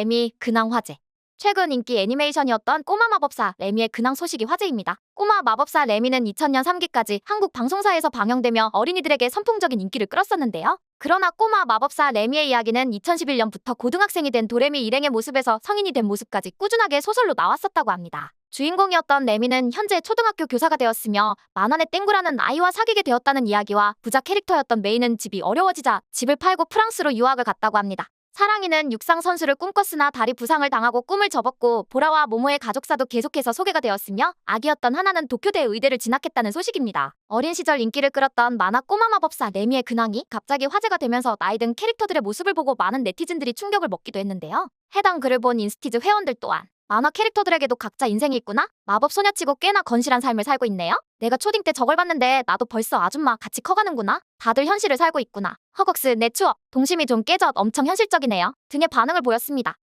레미 근황 화제. 최근 인기 애니메이션이었던 꼬마 마법사 레미의 근황 소식이 화제입니다. 꼬마 마법사 레미는 2000년 3기까지 한국 방송사에서 방영되며 어린이들에게 선풍적인 인기를 끌었었는데요. 그러나 꼬마 마법사 레미의 이야기는 2011년부터 고등학생이 된 도레미 일행의 모습에서 성인이 된 모습까지 꾸준하게 소설로 나왔었다고 합니다. 주인공이었던 레미는 현재 초등학교 교사가 되었으며 만화의 땡구라는 아이와 사귀게 되었다는 이야기와 부자 캐릭터였던 메이는 집이 어려워지자 집을 팔고 프랑스로 유학을 갔다고 합니다. 사랑이는 육상 선수를 꿈꿨으나 다리 부상을 당하고 꿈을 접었고 보라와 모모의 가족사도 계속해서 소개가 되었으며 아기였던 하나는 도쿄대 의대를 진학했다는 소식입니다. 어린 시절 인기를 끌었던 만화 꼬마 마법사 레미의 근황이 갑자기 화제가 되면서 나이 든 캐릭터들의 모습을 보고 많은 네티즌들이 충격을 먹기도 했는데요. 해당 글을 본 인스티즈 회원들 또한 만화 캐릭터들에게도 각자 인생이 있구나? 마법 소녀치고 꽤나 건실한 삶을 살고 있네요? 내가 초딩 때 저걸 봤는데 나도 벌써 아줌마 같이 커가는구나? 다들 현실을 살고 있구나. 허걱스 내 추억. 동심이 좀 깨져 엄청 현실적이네요. 등의 반응을 보였습니다.